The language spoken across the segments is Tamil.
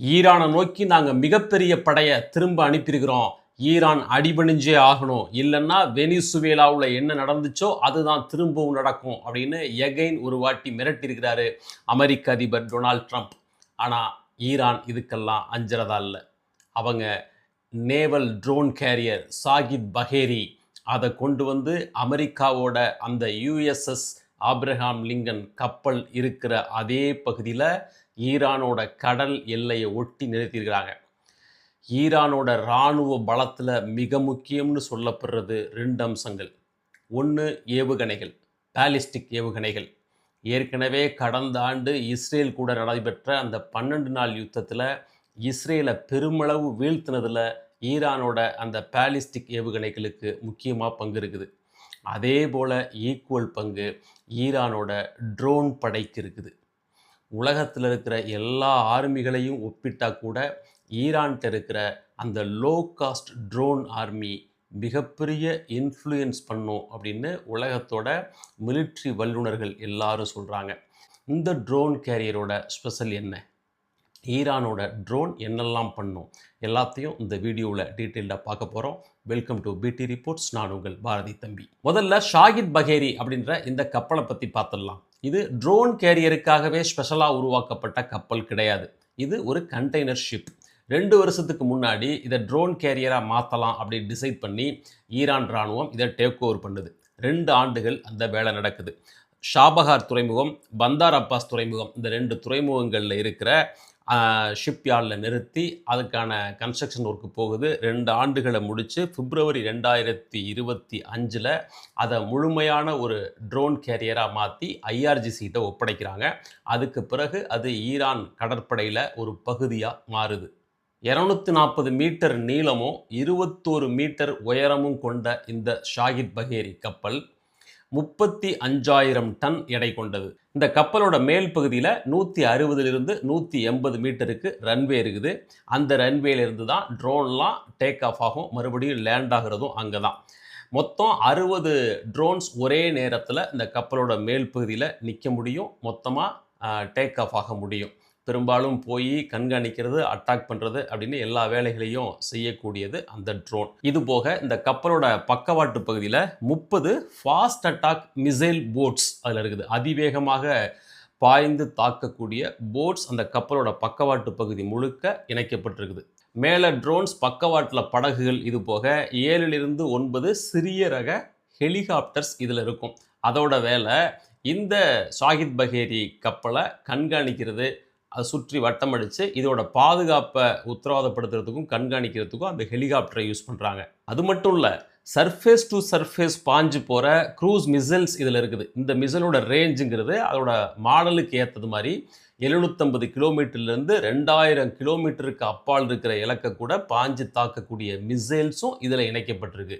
ஈரானை நோக்கி நாங்கள் மிகப்பெரிய படையை திரும்ப அனுப்பியிருக்கிறோம். ஈரான் அடிபணிஞ்சே ஆகணும். இல்லைன்னா வெனிசுவேலாவில் என்ன நடந்துச்சோ அதுதான் திரும்பவும் நடக்கும் அப்படின்னு எகைன் ஒரு வாட்டி மிரட்டியிருக்கிறாரு அமெரிக்க அதிபர் டொனால்ட் ட்ரம்ப். ஆனால் ஈரான் இதுக்கெல்லாம் அஞ்சுறதா இல்லை. அவங்க naval drone carrier Shahid Bagheri அதை கொண்டு வந்து அமெரிக்காவோட அந்த யுஎஸ்எஸ் ஆப்ரஹாம் லிங்கன் கப்பல் இருக்கிற அதே பகுதியில் ஈரானோட கடல் எல்லையை ஒட்டி நிறுத்தியிருக்கிறாங்க. ஈரானோட இராணுவ பலத்தில் மிக முக்கியம்னு சொல்லப்படுறது ரெண்டு அம்சங்கள். ஒன்று ஏவுகணைகள் பாலிஸ்டிக் ஏவுகணைகள். ஏற்கனவே கடந்த ஆண்டு இஸ்ரேல் கூட நடைபெற்ற அந்த பன்னெண்டு நாள் யுத்தத்தில் இஸ்ரேலை பெருமளவு வீழ்த்தினதில் ஈரானோட அந்த பாலிஸ்டிக் ஏவுகணைகளுக்கு முக்கியமாக பங்கு இருக்குது. அதே போல் ஈக்குவல் பங்கு ஈரானோட ட்ரோன் படைக்கு இருக்குது. உலகத்தில் இருக்கிற எல்லா ஆர்மிகளையும் ஒப்பிட்டா கூட ஈரான்கிட்ட இருக்கிற அந்த லோ காஸ்ட் ட்ரோன் ஆர்மி மிகப்பெரிய இன்ஃப்ளூயன்ஸ் பண்ணும் அப்படின்னு உலகத்தோட மிலிட்ரி வல்லுநர்கள் எல்லாரும் சொல்கிறாங்க இந்த ட்ரோன் கேரியரோட ஸ்பெஷல் என்ன? ஈரானோட ட்ரோன் என்னெல்லாம் பண்ணும்? எல்லாத்தையும் இந்த வீடியோவில் டீட்டெயில்டாக பார்க்க போகிறோம் வெல்கம் டு பிடி ரிப்போர்ட்ஸ் நான் உங்கள் பாரதி தம்பி. முதல்ல ஷாகித் பகேரி அப்படின்ற இந்த கப்பலை பற்றி பார்த்துடலாம். இது ட்ரோன் கேரியருக்காகவே ஸ்பெஷலாக உருவாக்கப்பட்ட கப்பல் கிடையாது. இது ஒரு கண்டெய்னர் ஷிப் ரெண்டு வருஷத்துக்கு முன்னாடி இதை ட்ரோன் கேரியராக மாற்றலாம் அப்படின்னு டிசைட் பண்ணி ஈரான் இராணுவம் இதை டேக் ஓவர் பண்ணுது. ரெண்டு ஆண்டுகள் அந்த வேலை நடக்குது. ஷாபஹார் துறைமுகம் பந்தார் அப்பாஸ் துறைமுகம் இந்த ரெண்டு துறைமுகங்களில் இருக்கிற ஷிப்யார்டில் நிறுத்தி அதுக்கான கன்ஸ்ட்ரக்ஷன் ஒர்க்கு போகுது. ரெண்டு ஆண்டுகளை முடித்து பிப்ரவரி ரெண்டாயிரத்தி இருபத்தி அஞ்சில் அதை முழுமையான ஒரு ட்ரோன் கேரியராக மாற்றி ஐஆர்ஜிசிகிட்ட ஒப்படைக்கிறாங்க. அதுக்கு பிறகு அது ஈரான் கடற்படையில் ஒரு பகுதியாக மாறுது. இரநூத்தி நாற்பது மீட்டர் நீளமும் இருபத்தோரு மீட்டர் உயரமும் கொண்ட இந்த ஷாகித் பகேரி கப்பல் முப்பத்தி அஞ்சாயிரம் டன் எடை கொண்டது. இந்த கப்பலோட மேல் பகுதியில் நூற்றி அறுபதுலேருந்து நூற்றி எண்பது மீட்டருக்கு ரன்வே இருக்குது. அந்த ரன்வேலேருந்து தான் ட்ரோன்லாம் டேக் ஆஃப் ஆகும். மறுபடியும் லேண்ட் ஆகிறதும் அங்கே தான் மொத்தம் அறுபது ட்ரோன்ஸ் ஒரே நேரத்தில் இந்த கப்பலோட மேல் பகுதியில் நிற்க முடியும். மொத்தமாக டேக் ஆஃப் ஆக முடியும். பெரும்பாலும் போய் கண்காணிக்கிறது அட்டாக் பண்ணுறது அப்படின்னு எல்லா வேலைகளையும் செய்யக்கூடியது அந்த ட்ரோன் இது போக இந்த கப்பலோட பக்கவாட்டு பகுதியில் முப்பது ஃபாஸ்ட் அட்டாக் மிசைல் போட்ஸ் அதில் இருக்குது. அதிவேகமாக பாய்ந்து தாக்கக்கூடிய போட்ஸ் அந்த கப்பலோட பக்கவாட்டு பகுதி முழுக்க இணைக்கப்பட்டிருக்குது. மேலே ட்ரோன்ஸ் பக்கவாட்டில் படகுகள் இது போக ஏழிலிருந்து ஒன்பது சிறிய ரக ஹெலிகாப்டர்ஸ் இதில் இருக்கும். அதோட வேலை இந்த ஷாகித் பஹேரி கப்பலை கண்காணிக்கிறது அதை சுற்றி வட்டம் அடித்து இதோட பாதுகாப்பை உத்தரவாதப்படுத்துறதுக்கும் கண்காணிக்கிறதுக்கும் அந்த ஹெலிகாப்டரை யூஸ் பண்ணுறாங்க அது மட்டும் இல்லை சர்ஃபேஸ் டு சர்ஃபேஸ் பாஞ்சு போகிற க்ரூஸ் மிசைல்ஸ் இதில் இருக்குது. இந்த மிசைலோட ரேஞ்சுங்கிறது அதோட மாடலுக்கு ஏற்றது மாதிரி எழுநூற்றம்பது கிலோமீட்டர்லேருந்து ரெண்டாயிரம் கிலோமீட்டருக்கு அப்பால் இருக்கிற இலக்கை கூட பாஞ்சு தாக்கக்கூடிய மிசைல்ஸும் இதில் இணைக்கப்பட்டிருக்கு.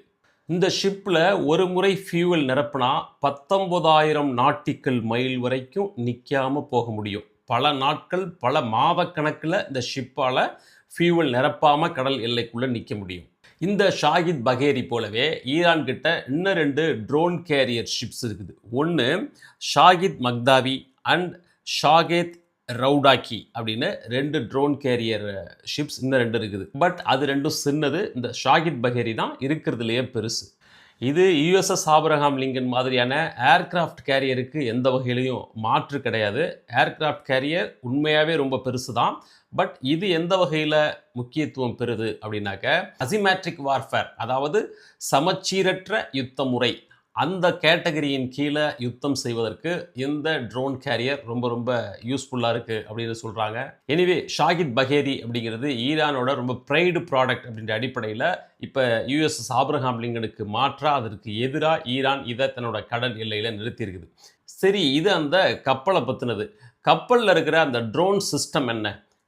இந்த ஷிப்பில் ஒரு முறை ஃபியூவல் நிரப்புனா பத்தொம்போதாயிரம் நாட்டிக்கல் மைல் வரைக்கும் நிற்காமல் போக முடியும். பல நாட்கள் பல மாதக்கணக்கில் இந்த ஷிப்பால் ஃபியூவல் நிரப்பாமல் கடல் எல்லைக்குள்ளே நிற்க முடியும். இந்த ஷாகித் பகேரி போலவே ஈரான் கிட்ட இன்னும் ரெண்டு ட்ரோன் கேரியர் ஷிப்ஸ் இருக்குது. ஒன்று ஷாகித் மக்தாவி அண்ட் ஷாகேத் ரவுடாக்கி அப்படின்னு ரெண்டு ட்ரோன் கேரியர் ஷிப்ஸ் இன்னும் ரெண்டு இருக்குது. பட் அது ரெண்டும் சின்னது. இந்த ஷாகித் பகேரி தான் இருக்கிறதுலையே பெருசு. இது யுஎஸ்எஸ் ஆபரகாம் லிங்கன் மாதிரியான ஏர்கிராஃப்ட் கேரியருக்கு எந்த வகையிலையும் மாற்று கிடையாது. ஏர்கிராஃப்ட் கேரியர் உண்மையாகவே ரொம்ப பெருசு தான் பட் இது எந்த வகையில் முக்கியத்துவம் பெறுது அப்படின்னாக்க அசிமேட்ரிக் வார்ஃபேர் அதாவது சமச்சீரற்ற யுத்த முறை அந்த கேட்டகரியின் கீழே யுத்தம் செய்வதற்கு இந்த ட்ரோன் கேரியர் ரொம்ப ரொம்ப யூஸ்ஃபுல்லாக இருக்குது அப்படின்னு சொல்கிறாங்க எனிவே ஷாகித் பகேரி அப்படிங்கிறது ஈரானோட ரொம்ப ப்ரைடு ப்ராடக்ட் அப்படின்ற அடிப்படையில் இப்போ யூஎஸ்எஸ் ஆப்ரஹாம் லிங்கனுக்கு மாற்றாக அதற்கு எதிராக ஈரான் இதை தன்னோட கடல் எல்லையில் நிறுத்தியிருக்குது. சரி இது அந்த கப்பலை பற்றினது கப்பலில் இருக்கிற அந்த ட்ரோன் சிஸ்டம் என்ன?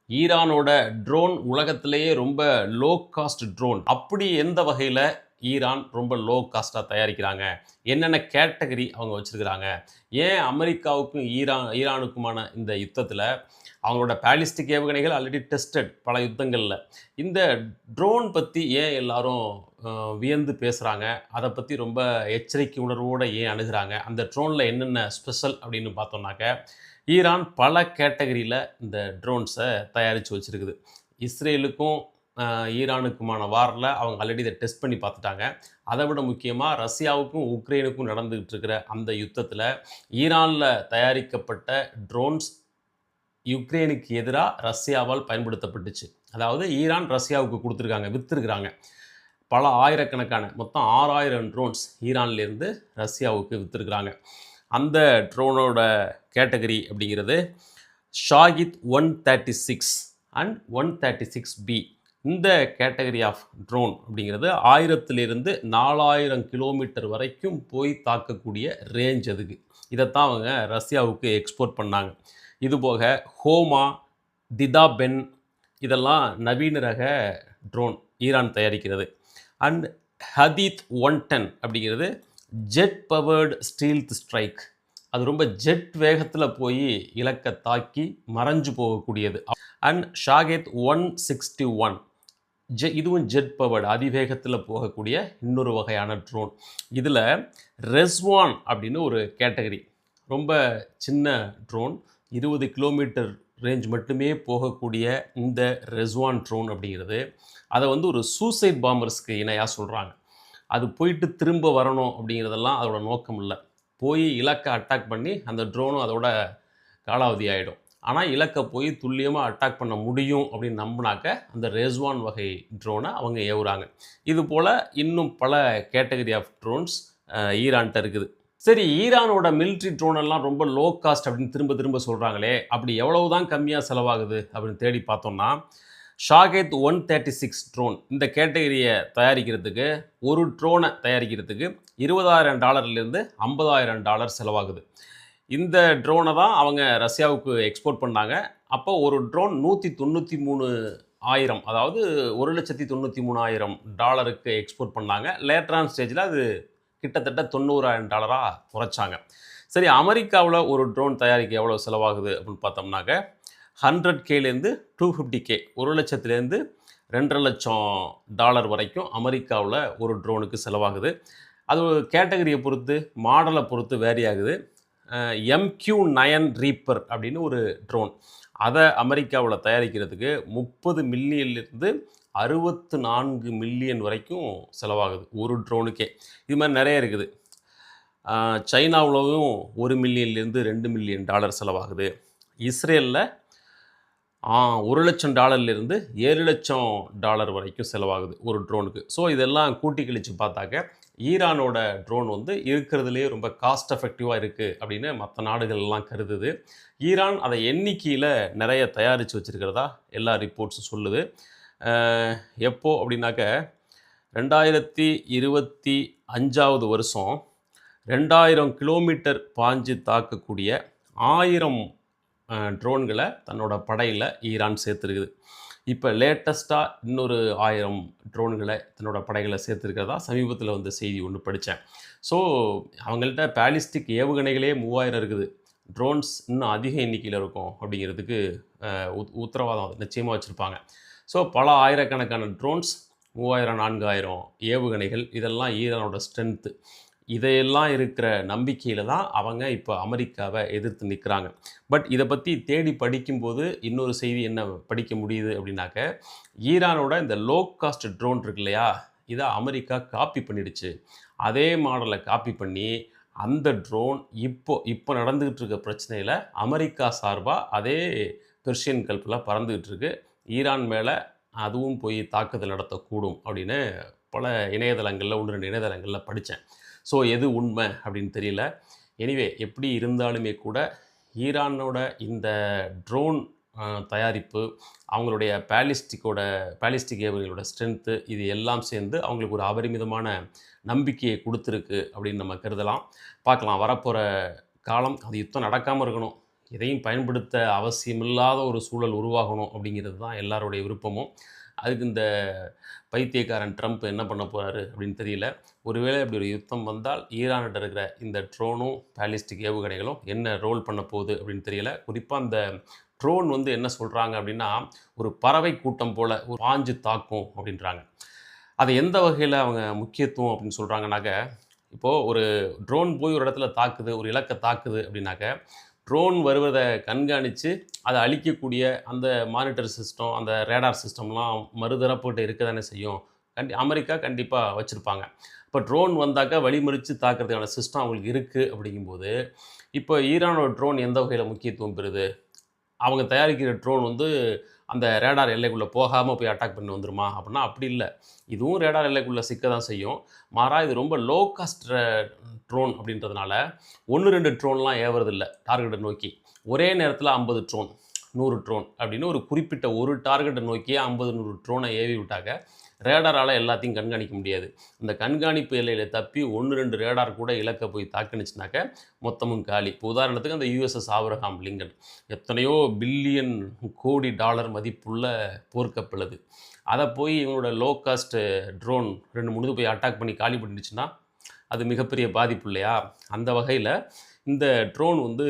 ஈரானோட ட்ரோன் உலகத்திலேயே ரொம்ப லோ காஸ்ட் ட்ரோன் அப்படி எந்த வகையில் ஈரான் ரொம்ப லோ காஸ்ட்டாக தயாரிக்கிறாங்க. என்னென்ன கேட்டகரி அவங்க வச்சுருக்கிறாங்க? ஏன் அமெரிக்காவுக்கும் ஈரான் ஈரானுக்குமான இந்த யுத்தத்தில் அவங்களோட பேலிஸ்டிக் ஏவுகணைகள் ஆல்ரெடி டெஸ்டட் பல யுத்தங்களில். இந்த ட்ரோன் பற்றி ஏன் எல்லாரும் வியந்து பேசுகிறாங்க அதை பற்றி ரொம்ப எச்சரிக்கை உணர்வோடு ஏன் அணுகிறாங்க? அந்த ட்ரோனில் என்னென்ன ஸ்பெஷல் அப்படின்னு பார்த்தோம்னாக்க ஈரான் பல கேட்டகரியில் இந்த ட்ரோன்ஸை தயாரித்து வச்சுருக்குது. இஸ்ரேலுக்கும் ஈரானுக்குமான வாரில் அவங்க ஆல்ரெடி இதை டெஸ்ட் பண்ணி பார்த்துட்டாங்க. அதை விட முக்கியமாக ரஷ்யாவுக்கும் உக்ரைனுக்கும் நடந்துகிட்டு இருக்கிற அந்த யுத்தத்தில் ஈரானில் தயாரிக்கப்பட்ட ட்ரோன்ஸ் யுக்ரைனுக்கு எதிராக ரஷ்யாவால் பயன்படுத்தப்பட்டுச்சு. அதாவது ஈரான் ரஷ்யாவுக்கு கொடுத்துருக்காங்க விற்றுருக்குறாங்க பல ஆயிரக்கணக்கான மொத்தம் ஆறாயிரம் ட்ரோன்ஸ் ஈரான்லேருந்து ரஷ்யாவுக்கு விற்றுருக்குறாங்க அந்த ட்ரோனோட கேட்டகரி அப்படிங்கிறது Shahed one thirty six and one thirty six B இந்த கேட்டகரி ஆஃப் ட்ரோன் அப்படிங்கிறது ஆயிரத்திலிருந்து நாலாயிரம் கிலோமீட்டர் வரைக்கும் போய் தாக்கக்கூடிய ரேஞ்ச் அதுக்கு. இதைத்தான் அவங்க ரஷ்யாவுக்கு எக்ஸ்போர்ட் பண்ணாங்க. இதுபோக ஹோமா திதாபென் இதெல்லாம் நவீன ரக ட்ரோன் ஈரான் தயாரிக்கிறது. அண்ட் ஹதீத் ஒன் டென் அப்படிங்கிறது ஜெட் பவர்டு ஸ்டீல்த் ஸ்ட்ரைக் அது ரொம்ப ஜெட் வேகத்தில் போய் இலக்கை தாக்கி மறைஞ்சு போகக்கூடியது. And Shahed one sixty one. ஜெ இதுவும் ஜெட் பவர்டு அதிவேகத்தில் போகக்கூடிய இன்னொரு வகையான ட்ரோன் இதில் ரெஸ்வான் அப்படின்னு ஒரு கேட்டகரி. ரொம்ப சின்ன ட்ரோன் இருபது கிலோமீட்டர் ரேஞ்ச் மட்டுமே போகக்கூடிய இந்த ரெஸ்வான் ட்ரோன் அப்படிங்கிறது. அதை வந்து ஒரு சூசைட் பாம்பர்ஸ்க்கு இணையாக சொல்கிறாங்க அது போயிட்டு திரும்ப வரணும் அப்படிங்கிறதெல்லாம் அதோட நோக்கம் இல்லை. போய் இலக்கை அட்டாக் பண்ணி அந்த ட்ரோனும் அதோட காலாவதி ஆகிடும் ஆனால் இலக்கை போய் துல்லியமாக அட்டாக் பண்ண முடியும் அப்படின்னு நம்பினாக்க அந்த ரேஸ்வான் வகை ட்ரோனை அவங்க ஏவுறாங்க. இது போல் இன்னும் பல கேட்டகரி ஆஃப் ட்ரோன்ஸ் ஈரான்கிட்ட இருக்குது. சரி ஈரானோட மிலிட்ரி ட்ரோன் எல்லாம் ரொம்ப லோ காஸ்ட் அப்படின்னு திரும்ப திரும்ப சொல்கிறாங்களே அப்படி எவ்வளவு தான் கம்மியாக செலவாகுது அப்படின்னு தேடி பார்த்தோம்னா Shahed one thirty six drone இந்த கேட்டகரியை தயாரிக்கிறதுக்கு ஒரு ட்ரோனை தயாரிக்கிறதுக்கு இருபதாயிரம் டாலர்லேருந்து ஐம்பதாயிரம் டாலர் செலவாகுது. இந்த ட்ரோனை தான் அவங்க ரஷ்யாவுக்கு எக்ஸ்போர்ட் பண்ணாங்க. அப்போ ஒரு ட்ரோன் நூற்றி தொண்ணூற்றி மூணு ஆயிரம் அதாவது ஒரு லட்சத்தி தொண்ணூற்றி மூணாயிரம் டாலருக்கு எக்ஸ்போர்ட் பண்ணாங்க. லேட்டரான ஸ்டேஜில் அது கிட்டத்தட்ட தொண்ணூறாயிரம் டாலராக குறைச்சாங்க. சரி அமெரிக்காவில் ஒரு ட்ரோன் தயாரிக்க எவ்வளோ செலவாகுது அப்படின்னு பார்த்தோம்னாக்க ஹண்ட்ரட் கேலேருந்து டூ ஃபிஃப்டி கே ஒரு லட்சத்துலேருந்து ரெண்டரை லட்சம் டாலர் வரைக்கும் அமெரிக்காவில் ஒரு ட்ரோனுக்கு செலவாகுது. அது கேட்டகரியை பொறுத்து மாடலை பொறுத்து வேரி ஆகுது. எம்கியூ நயன் ரீப்பர் அப்படின்னு ஒரு ட்ரோன் அதை அமெரிக்காவில் தயாரிக்கிறதுக்கு முப்பது மில்லியன்லேருந்து அறுபத்து நான்கு மில்லியன் வரைக்கும் செலவாகுது ஒரு ட்ரோனுக்கே இது மாதிரி நிறைய இருக்குது. சைனாவிலவும் சைனாவுலவும் ஒரு மில்லியன்லேருந்து ரெண்டு மில்லியன் டாலர் செலவாகுது. இஸ்ரேலில் ஒரு லட்சம் டாலர்லேருந்து ஏழு லட்சம் டாலர் வரைக்கும் செலவாகுது ஒரு ட்ரோனுக்கு ஸோ இதெல்லாம் கூட்டி கழித்து பார்த்தாக்க ஈரானோட ட்ரோன் வந்து இருக்கிறதுலேயே ரொம்ப காஸ்ட் எஃபெக்டிவாக இருக்குது அப்படின்னு மற்ற நாடுகள் எல்லாம் கருதுது. ஈரான் அதை எண்ணிக்கையில் நிறைய தயாரித்து வச்சுருக்கிறதா எல்லா ரிப்போர்ட்ஸும் சொல்லுது. எப்போ அப்படின்னாக்க ரெண்டாயிரத்தி இருபத்தி அஞ்சாவது வருஷம் ரெண்டாயிரம் கிலோமீட்டர் பாஞ்சு தாக்கக்கூடிய ஆயிரம் ட்ரோன்களை தன்னோட படையில் ஈரான் சேர்த்துருக்குது. இப்போ லேட்டஸ்ட்டாக இன்னொரு ஆயிரம் ட்ரோன்களை தன்னோட படைகளை சேர்த்துருக்கிறதா? சமீபத்தில் வந்த செய்தி ஒன்று படித்தேன் ஸோ அவங்கள்ட்ட பேலிஸ்டிக் ஏவுகணைகளே மூவாயிரம் இருக்குது. ட்ரோன்ஸ் இன்னும் அதிக எண்ணிக்கையில் இருக்கும் அப்படிங்கிறதுக்கு உத்- உத்தரவாதம் நிச்சயமாக வச்சுருப்பாங்க. ஸோ பல ஆயிரக்கணக்கான ட்ரோன்ஸ் மூவாயிரம் நான்காயிரம் ஏவுகணைகள் இதெல்லாம் ஈரானோட ஸ்ட்ரென்த்து இதையெல்லாம் இருக்கிற நம்பிக்கையில் தான் அவங்க இப்போ அமெரிக்காவை எதிர்த்து நிற்கிறாங்க பட் இதை பற்றி தேடி படிக்கும்போது இன்னொரு செய்தி என்ன படிக்க முடியுது அப்படின்னாக்க ஈரானோட இந்த லோ காஸ்ட் ட்ரோன் இருக்கு இல்லையா? இதை அமெரிக்கா காப்பி பண்ணிடுச்சு. அதே மாடலை காப்பி பண்ணி அந்த ட்ரோன் இப்போ இப்போ நடந்துக்கிட்டு இருக்க பிரச்சனையில் அமெரிக்கா சார்பாக அதே பெர்ஷியன் கல்ஃபில் பறந்துக்கிட்டு இருக்கு. ஈரான் மேலே அதுவும் போய் தாக்குதல் நடத்தக்கூடும் அப்படின்னு பல இணையதளங்களில் ஒன்று ரெண்டு இணையதளங்களில் படித்தேன் ஸோ எது உண்மை அப்படின்னு தெரியல. எனிவே எப்படி இருந்தாலுமே கூட ஈரானோட இந்த ட்ரோன் தயாரிப்பு அவங்களுடைய பேலிஸ்டிக்கோட பேலிஸ்டிக் ஏவுகளோட ஸ்ட்ரென்த்து இது எல்லாம் சேர்ந்து அவங்களுக்கு ஒரு அபரிமிதமான நம்பிக்கையை கொடுத்துருக்கு அப்படின்னு நம்ம கருதலாம். பார்க்கலாம் வரப்போகிற காலம் அது யுத்தம் நடக்காமல் இருக்கணும். எதையும் பயன்படுத்த அவசியமில்லாத ஒரு சூழல் உருவாகணும் அப்படிங்கிறது தான் எல்லாருடைய விருப்பமும். அதுக்கு இந்த பைத்தியக்காரன் ட்ரம்ப் என்ன பண்ண போகிறாரு அப்படின்னு தெரியல. ஒருவேளை அப்படி ஒரு யுத்தம் வந்தால் ஈரான்கிட்ட இருக்கிற இந்த ட்ரோனும் பேலிஸ்டிக் ஏவுகணைகளும் என்ன ரோல் பண்ண போகுது அப்படின்னு தெரியல. குறிப்பாக அந்த ட்ரோன் வந்து என்ன சொல்கிறாங்க அப்படின்னா ஒரு பறவை கூட்டம் போல் ஒரு பாஞ்சு தாக்கும் அப்படின்றாங்க. அதை எந்த வகையில் அவங்க முக்கியத்துவம் அப்படின்னு சொல்கிறாங்கனாக்க இப்போது ஒரு ட்ரோன் போய் ஒரு இடத்துல தாக்குது ஒரு இலக்கை தாக்குது அப்படின்னாக்க ட்ரோன் வருவதை கண்காணித்து அதை அழிக்கக்கூடிய அந்த மானிட்டர் சிஸ்டம் அந்த ரேடார் சிஸ்டம்லாம் மறுதரப்புகிட்ட இருக்க தானே செய்யும். கண்டி அமெரிக்கா கண்டிப்பாக வச்சுருப்பாங்க. இப்போ ட்ரோன் வந்தாக்கா வழிமறித்து தாக்குறதுக்கான சிஸ்டம் அவங்களுக்கு இருக்குது அப்படிங்கும்போது இப்போ ஈரானோட ட்ரோன் எந்த வகையில் முக்கியத்துவம் பெறுது? அவங்க தயாரிக்கிற ட்ரோன் வந்து அந்த ரேடார் எல்லைக்குள்ளே போகாமல் போய் அட்டாக் பண்ணி வந்துருமா? அப்படின்னா அப்படி இல்லை. இதுவும் ரேடார் எல்லைக்குள்ளே சிக்க தான் செய்யும். மாறா இது ரொம்ப லோ காஸ்ட் ட்ரோன் அப்படின்றதுனால ஒன்று ரெண்டு ட்ரோன்லாம் ஏவறதில்ல டார்கெட்டை நோக்கி. ஒரே நேரத்தில் ஐம்பது ட்ரோன் நூறு ட்ரோன் அப்படின்னு ஒரு குறிப்பிட்ட ஒரு டார்கெட்டை நோக்கியே ஐம்பது நூறு ட்ரோனை ஏவி விட்டாக்க ரேடாரால் எல்லாத்தையும் கண்காணிக்க முடியாது. அந்த கண்காணிப்பு எல்லையில் தப்பி ஒன்று ரெண்டு ரேடார் கூட இலக்க போய் தாக்குனுச்சுனாக்க மொத்தமும் காலி. இப்போ உதாரணத்துக்கு அந்த யூஎஸ்எஸ் ஆவரகாம் லிங்கன் எத்தனையோ பில்லியன் கோடி டாலர் மதிப்புள்ள போர்க்கப்பல் அது அதை போய் இவங்களோட லோ காஸ்ட் ட்ரோன் ரெண்டு மூணு போய் அட்டாக் பண்ணி காலி பண்ணிடுச்சுன்னா அது மிகப்பெரிய பாதிப்பு இல்லையா? அந்த வகையில் இந்த ட்ரோன் வந்து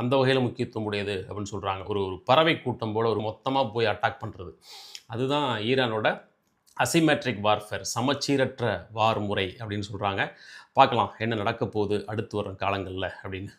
அந்த வகையில் முக்கியத்துவம் உடையது அப்படின்னு சொல்கிறாங்க ஒரு ஒரு பறவை கூட்டம் போல் ஒரு மொத்தமாக போய் அட்டாக் பண்ணுறது அதுதான் ஈரானோட அசிமெட்ரிக் வார்ஃபேர் சமச்சீரற்ற வார் முறை அப்படின்னு சொல்கிறாங்க பார்க்கலாம் என்ன நடக்க போகுது அடுத்து வரும் காலங்களில் அப்படின்னு.